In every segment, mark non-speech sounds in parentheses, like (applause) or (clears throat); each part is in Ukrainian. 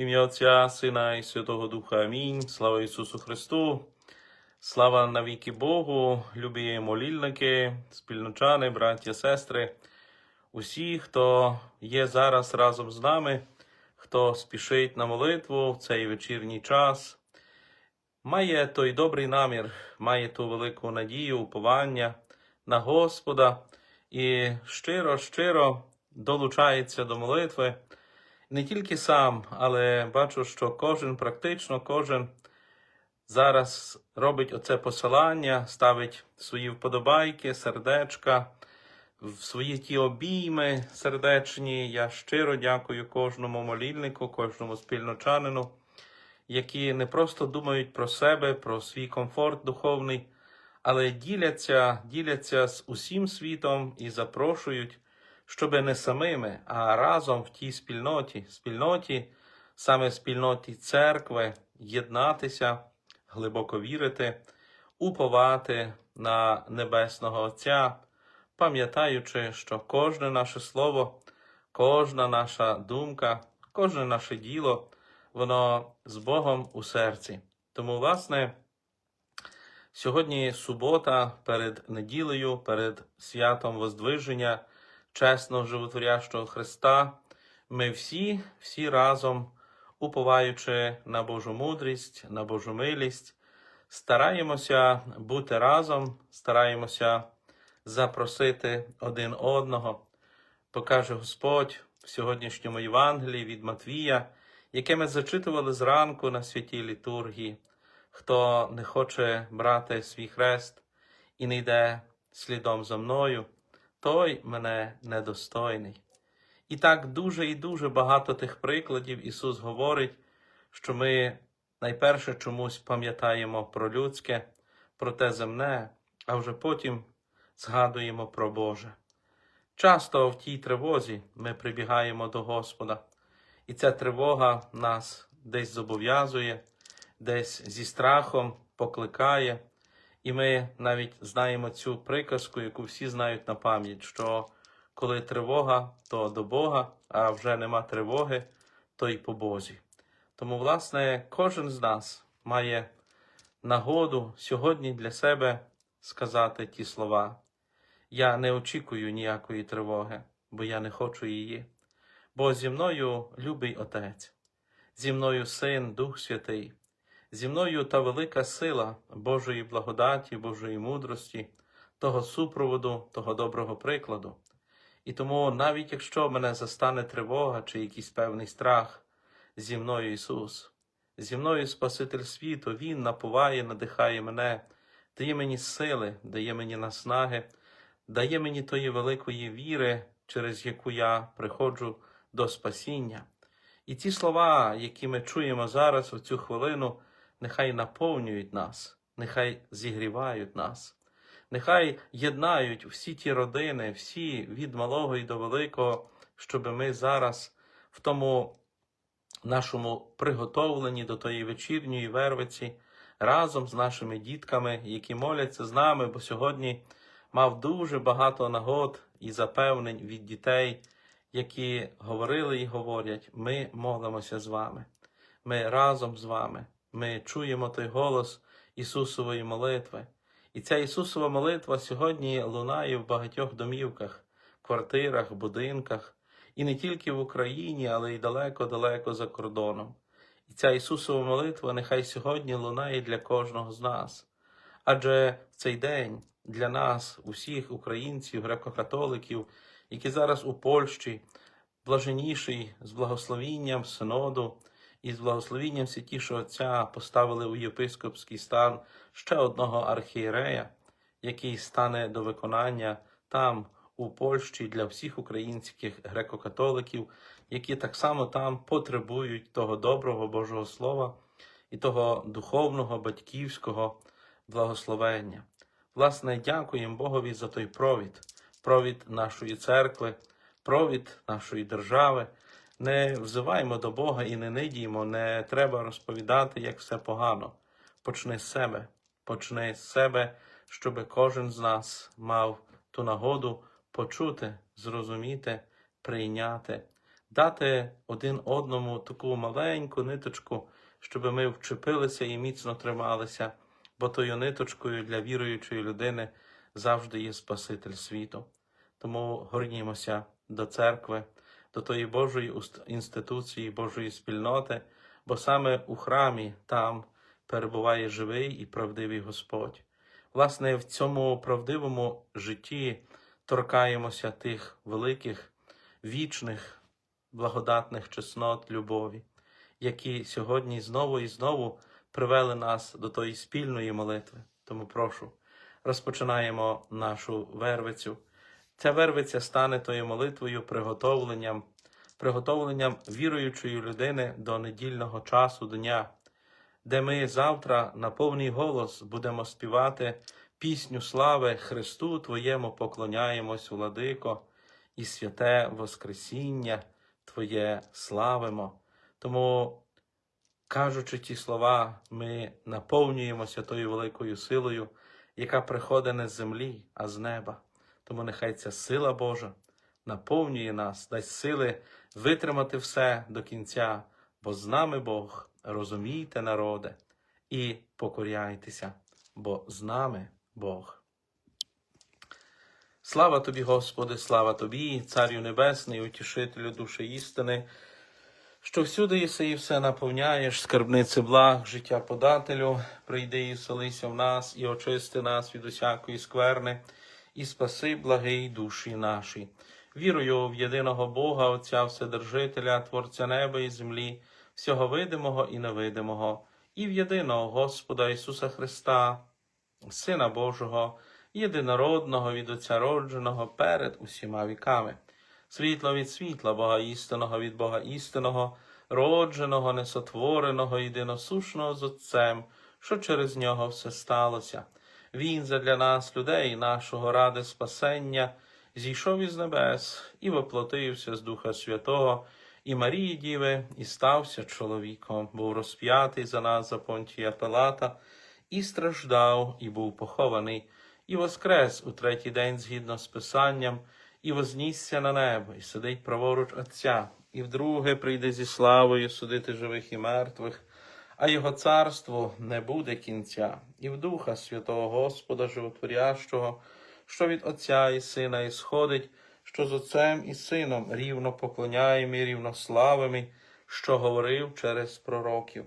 ім'я Отця, Сина і Святого Духа. Амінь. Слава Ісусу Христу. Слава навіки Богу, любі молільники, спільночани, браття, сестри, усі, хто є зараз разом з нами, хто спішить на молитву в цей вечірній час, має той добрий намір, має ту велику надію, уповання на Господа і щиро, щиро долучається до молитви. Не тільки сам, але бачу, що кожен, практично кожен зараз робить оце посилання, ставить свої вподобайки, сердечка, в свої ті обійми сердечні. Я щиро дякую кожному молільнику, кожному спільночанину, які не просто думають про себе, про свій комфорт духовний, але діляться, діляться з усім світом і запрошують, щоби не самими, а разом в тій спільноті, спільноті, саме спільноті церкви, єднатися, глибоко вірити, уповати на Небесного Отця, пам'ятаючи, що кожне наше слово, кожна наша думка, кожне наше діло, воно з Богом у серці. Тому, власне, сьогодні субота перед неділею, перед святом Воздвиження чесного животворящого Христа, ми всі, всі разом, уповаючи на Божу мудрість, на Божу милість, стараємося бути разом, стараємося запросити один одного. Покаже Господь в сьогоднішньому Євангелії від Матвія, яке ми зачитували зранку на святій літургії. Хто не хоче брати свій хрест і не йде слідом за мною, той мене недостойний. І так дуже і дуже багато тих прикладів Ісус говорить, що ми найперше чомусь пам'ятаємо про людське, про те земне, а вже потім згадуємо про Боже. Часто в тій тривозі ми прибігаємо до Господа, і ця тривога нас десь зобов'язує, десь зі страхом покликає, і ми навіть знаємо цю приказку, яку всі знають на пам'ять, що коли тривога, то до Бога, а вже нема тривоги, то й по Бозі. Тому, власне, кожен з нас має нагоду сьогодні для себе сказати ті слова. Я не очікую ніякої тривоги, бо я не хочу її. Бо зі мною любий Отець, зі мною Син, Дух Святий, зі мною та велика сила Божої благодаті, Божої мудрості, того супроводу, того доброго прикладу. І тому, навіть якщо мене застане тривога чи якийсь певний страх, зі мною Ісус, зі мною Спаситель світу, Він напуває, надихає мене, дає мені сили, дає мені наснаги, дає мені тої великої віри, через яку я приходжу до спасіння. І ті слова, які ми чуємо зараз у цю хвилину, нехай наповнюють нас, нехай зігрівають нас. Нехай єднають всі ті родини, всі від малого і до великого, щоб ми зараз в тому нашому приготовленні до тої вечірньої вервиці разом з нашими дітками, які моляться з нами, бо сьогодні мав дуже багато нагод і запевнень від дітей, які говорили і говорять: ми молимося з вами, ми разом з вами, ми чуємо той голос Ісусової молитви. І ця Ісусова молитва сьогодні лунає в багатьох домівках, квартирах, будинках, і не тільки в Україні, але й далеко-далеко за кордоном. І ця Ісусова молитва нехай сьогодні лунає для кожного з нас. Адже в цей день для нас, усіх українців, греко-католиків, які зараз у Польщі, блаженіший з благословінням синоду і з благословінням святішого Отця поставили у єпископський стан ще одного архієрея, який стане до виконання там, у Польщі, для всіх українських греко-католиків, які так само там потребують того доброго Божого Слова і того духовного, батьківського благословення. Власне, дякуємо Богові за той провід, провід нашої церкви, провід нашої держави. Не взиваємо до Бога і не нидіємо, не треба розповідати, як все погано. Почни з себе, почни з себе, щоб кожен з нас мав ту нагоду почути, зрозуміти, прийняти, дати один одному таку маленьку ниточку, щоб ми вчепилися і міцно трималися, бо тою ниточкою для віруючої людини завжди є Спаситель світу. Тому горнімося до церкви, до тої Божої інституції, Божої спільноти, бо саме у храмі там перебуває живий і правдивий Господь. Власне, в цьому правдивому житті торкаємося тих великих, вічних, благодатних чеснот любові, які сьогодні знову і знову привели нас до тої спільної молитви. Тому прошу, розпочинаємо нашу вервицю. Ця вервиця стане тою молитвою, приготовленням, приготовленням віруючої людини до недільного часу дня, де ми завтра на повний голос будемо співати пісню слави Христу Твоєму поклоняємось, владико, і святе Воскресіння Твоє славимо. Тому, кажучи ті слова, ми наповнюємося тою великою силою, яка приходить не з землі, а з неба. Тому нехай ця сила Божа наповнює нас, дасть сили витримати все до кінця, бо з нами Бог, розумійте, народе, і покоряйтеся, бо з нами Бог. Слава тобі, Господи, слава тобі, Царю Небесний, утішителю душі істини, що всюди єси і все наповняєш, скарбниці благ, життя подателю, прийди і вселися в нас, і очисти нас від усякої скверни, і спаси благий душі наші. Вірую в єдиного Бога, Отця Вседержителя, Творця неба і землі, всього видимого і невидимого, і в єдиного Господа Ісуса Христа, Сина Божого, єдинородного від Отця родженого перед усіма віками. Світло від світла, Бога істинного від Бога істинного, родженого, несотвореного, єдиносушного з Отцем, що через нього все сталося. Він задля нас, людей, нашого ради спасення, зійшов із небес і воплотився з Духа Святого, і Марії Діви, і стався чоловіком, був розп'ятий за нас за понтія Пилата, і страждав, і був похований, і воскрес у третій день згідно з Писанням, і вознісся на небо, і сидить праворуч Отця, і вдруге прийде зі славою судити живих і мертвих, а його царство не буде кінця, і в Духа Святого Господа Животворящого, що від Отця і Сина ісходить, що з Отцем і Сином рівно поклоняємо і рівно славимо, що говорив через пророків.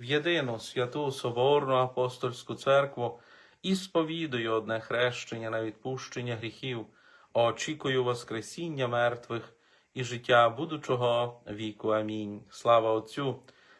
В єдину святу Соборну апостольську церкву і сповідую одне хрещення на відпущення гріхів, очікую Воскресіння мертвих і життя будучого віку. Амінь. Слава Отцю,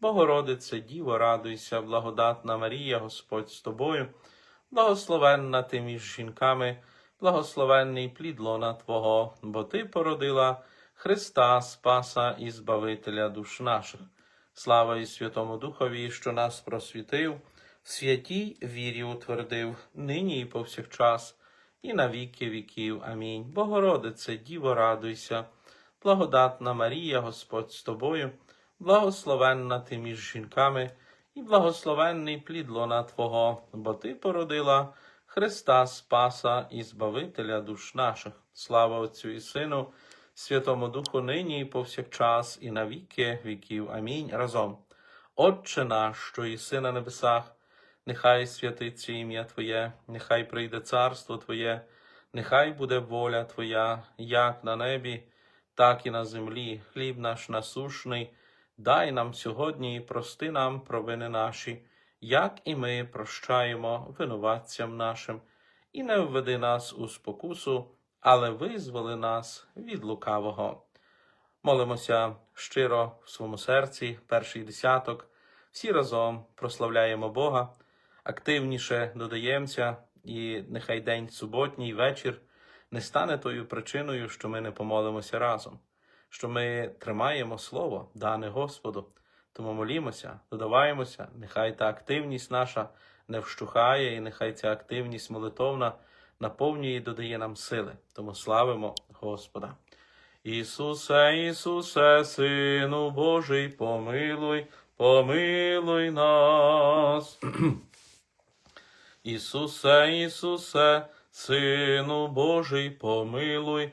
Богородице, Діво, радуйся, благодатна Марія, Господь з тобою, благословенна ти між жінками, благословенний плід лона Твого, бо Ти породила Христа Спаса і Збавителя душ наших. Слава і Святому Духові, що нас просвітив, святій вірі утвердив, нині і повсякчас, і на віки віків. Амінь. Богородице, Діво, радуйся, благодатна Марія, Господь з тобою, благословенна ти між жінками, і благословенний плід лона Твого, бо Ти породила Христа Спаса і Збавителя душ наших. Слава Отцю і Сину, Святому Духу, нині і повсякчас, і на віки віків. Амінь. Разом. Отче наш, що єси на небесах, нехай святиться ім'я Твоє, нехай прийде царство Твоє, нехай буде воля Твоя, як на небі, так і на землі. Хліб наш насушний, дай нам сьогодні і прости нам провини наші, як і ми прощаємо винуватцям нашим, і не введи нас у спокусу, але визволи нас від лукавого. Молимося щиро в своєму серці, перший десяток. Всі разом прославляємо Бога, активніше додаємося, і нехай день суботній вечір не стане тою причиною, що ми не помолимося разом, що ми тримаємо слово, дане Господу, Тому молімося, додаваємося, нехай та активність наша не вщухає, і нехай ця активність молитовна наповнює і додає нам сили. Тому славимо Господа. Ісусе, Ісусе, Сину Божий, помилуй, помилуй нас. (clears throat) Ісусе, Ісусе, Сину Божий, помилуй,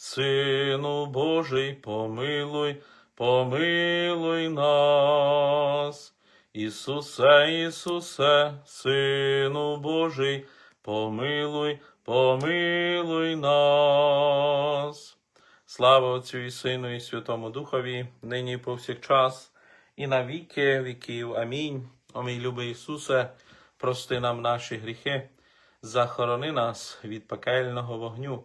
Сину Божий, помилуй, помилуй нас. Ісусе, Ісусе, Сину Божий, помилуй, помилуй нас. Слава Отцю і Сину, і Святому Духові, нині повсякчас, і на віки віків. Амінь. О мій любий Ісусе, прости нам наші гріхи, захорони нас від пекельного вогню,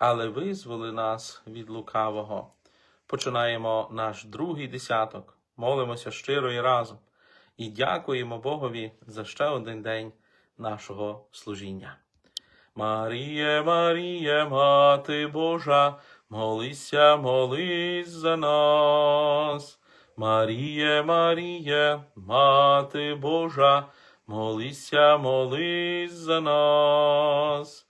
але визволи нас від лукавого. Починаємо наш другий десяток, молимося щиро і разом і дякуємо Богові за ще один день нашого служіння. Маріє, Маріє, Мати Божа, молися, молись за нас. Маріє, Маріє, Мати Божа, молися, молись за нас.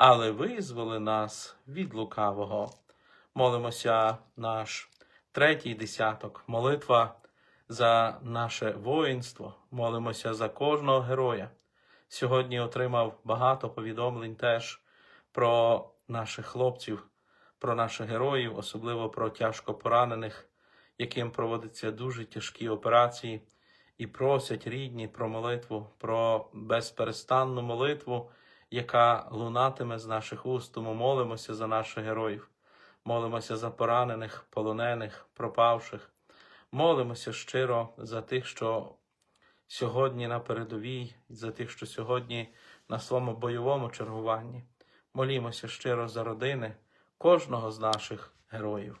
але визволи нас від лукавого. Молимося наш третій десяток, молитва за наше воїнство, молимося за кожного героя. Сьогодні отримав багато повідомлень теж про наших хлопців, про наших героїв, особливо про тяжко поранених, яким проводяться дуже тяжкі операції, і просять рідні про молитву, про безперестанну молитву, яка лунатиме з наших уст. Тому молимося за наших героїв, молимося за поранених, полонених, пропавших. Молимося щиро за тих, що сьогодні на передовій, за тих, що сьогодні на своєму бойовому чергуванні. Молімося щиро за родини кожного з наших героїв.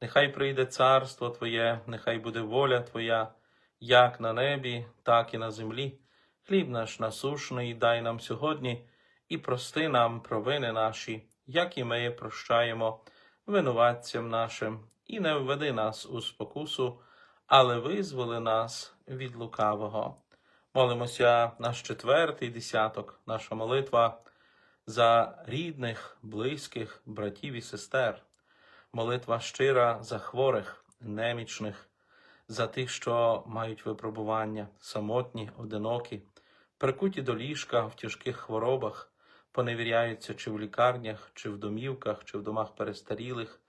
нехай прийде царство Твоє, нехай буде воля Твоя, як на небі, так і на землі. Хліб наш насушний дай нам сьогодні, і прости нам провини наші, як і ми прощаємо винуватцям нашим, і не введи нас у спокусу, але визволи нас від лукавого. Молимося наш четвертий десяток, наша молитва за рідних, близьких, братів і сестер, молитва щира за хворих, немічних, за тих, що мають випробування, самотні, одинокі, прикуті до ліжка в тяжких хворобах, поневіряються чи в лікарнях, чи в домівках, чи в домах перестарілих,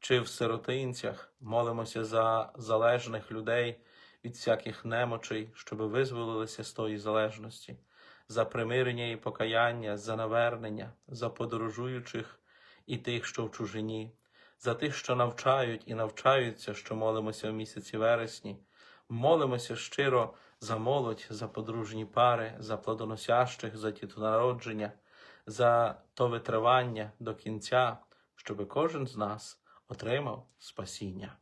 чи в сиротинцях. Молимося за залежних людей від всяких немочей, щоб визволилися з тої залежності, за примирення і покаяння, за навернення, за подорожуючих і тих, що в чужині, за тих, що навчають і навчаються, що молимося в місяці вересні. Молимося щиро за молодь, за подружні пари, за плодоносящих, за дітонародження, за то витривання до кінця, щоби кожен з нас отримав спасіння.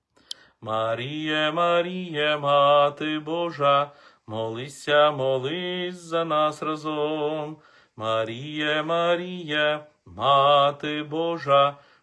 Маріє, Маріє, Мати Божа, молися, молись за нас разом. Маріє, Маріє, Мати Божа,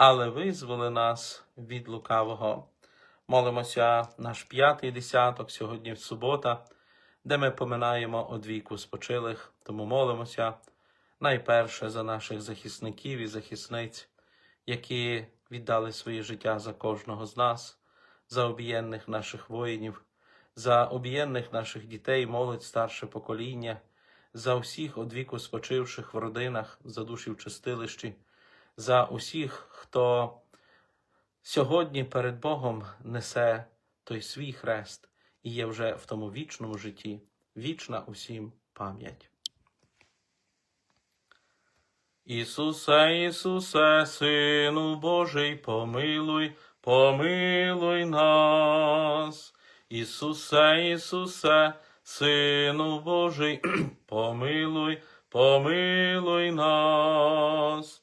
але визволи нас від лукавого. Молимося наш п'ятий десяток сьогодні в субота, де ми поминаємо одвіку спочилих, тому молимося найперше за наших захисників і захисниць, які віддали своє життя за кожного з нас, за обієнних наших воїнів, за обієнних наших дітей, молодь, старше покоління, за усіх одвіку спочивших в родинах, за душі в чистилищі, за усіх, хто сьогодні перед Богом несе той свій хрест і є вже в тому вічному житті, вічна усім пам'ять. Ісусе, Ісусе, Сину Божий, помилуй, помилуй нас. Ісусе, Ісусе, Сину Божий, (clears throat) помилуй, помилуй нас.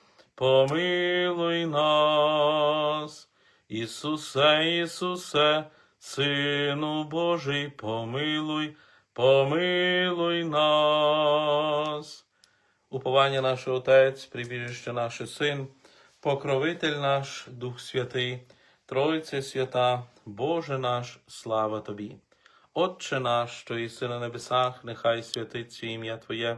помилуй нас. Ісусе, Ісусе, Сину Божий, помилуй, помилуй нас. Уповання наш Отець, прибіжище наше Син, покровитель наш, Дух Святий, Тройце свята, Боже наш, слава Тобі. Отче наш, що єси на небесах, нехай святиться ім'я Твоє,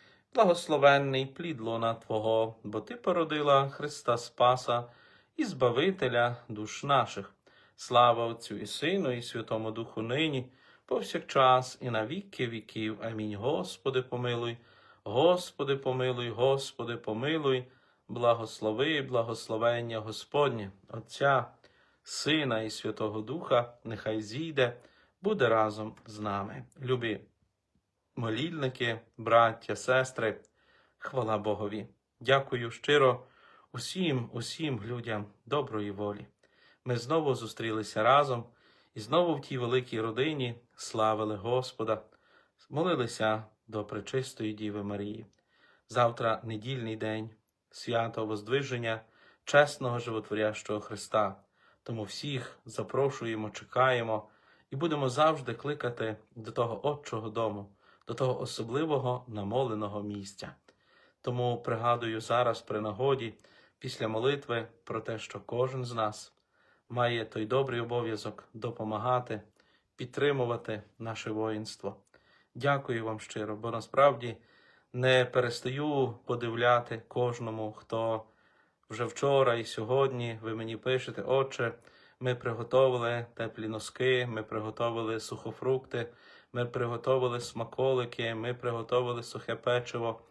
благословенний плід лона Твого, бо Ти породила Христа Спаса і Збавителя душ наших. Слава Отцю і Сину, і Святому Духу нині, повсякчас, і на віки віків. Амінь. Господи, помилуй, Господи, помилуй, Господи, помилуй, благослови, благословення Господнє, Отця, Сина і Святого Духа, нехай зійде, буде разом з нами. Любі молільники, браття, сестри, хвала Богові. Дякую щиро усім, усім людям доброї волі. Ми знову зустрілися разом і знову в тій великій родині славили Господа, молилися до Пречистої Діви Марії. Завтра недільний день, свято Воздвиження, чесного животворящого Христа. Тому всіх запрошуємо, чекаємо і будемо завжди кликати до того Отчого дому, до того особливого намоленого місця. Тому пригадую зараз при нагоді, після молитви, про те, що кожен з нас має той добрий обов'язок допомагати підтримувати наше воїнство. Дякую вам щиро, бо насправді не перестаю подивляти кожному, хто вже вчора і сьогодні ви мені пишете, отче, ми приготовили теплі носки, ми приготовили сухофрукти, ми приготовили смаколики, ми приготовили сухе печиво,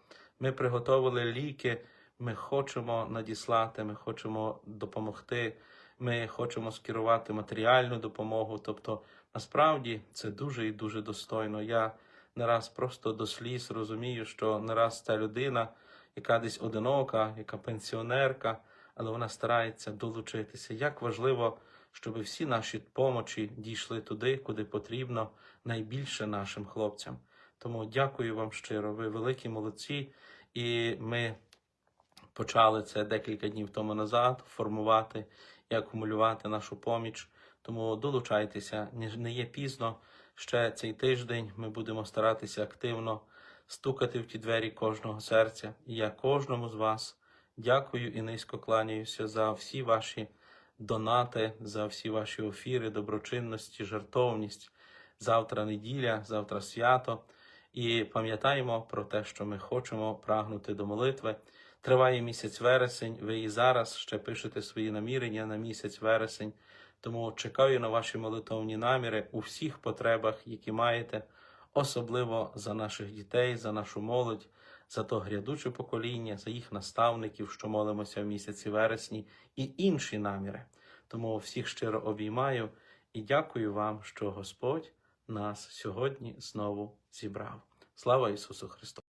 ми приготовили ліки. Ми хочемо надіслати, ми хочемо допомогти, ми хочемо скерувати матеріальну допомогу. Тобто, насправді це дуже і дуже достойно. Я не раз просто до сліз розумію, що не раз ця людина, яка десь одинока, яка пенсіонерка, але вона старається долучитися. Як важливо, щоб всі наші помочі дійшли туди, куди потрібно найбільше нашим хлопцям. Тому дякую вам щиро. Ви великі молодці, і ми почали це декілька днів тому назад формувати і акумулювати нашу поміч. Тому долучайтеся, не є пізно. Ще цей тиждень ми будемо старатися активно стукати в ті двері кожного серця. І я кожному з вас дякую і низько кланяюся за всі ваші донати, за всі ваші офіри, доброчинності, жертовність. Завтра неділя, завтра свято. І пам'ятаємо про те, що ми хочемо прагнути до молитви. Триває місяць вересень. Ви і зараз ще пишете свої намірення на місяць вересень. Тому чекаю на ваші молитовні наміри у всіх потребах, які маєте, особливо за наших дітей, за нашу молодь, за то грядуче покоління, за їх наставників, що молимося в місяці вересні, і інші наміри. Тому всіх щиро обіймаю і дякую вам, що Господь нас сьогодні знову зібрав. Слава Ісусу Христу!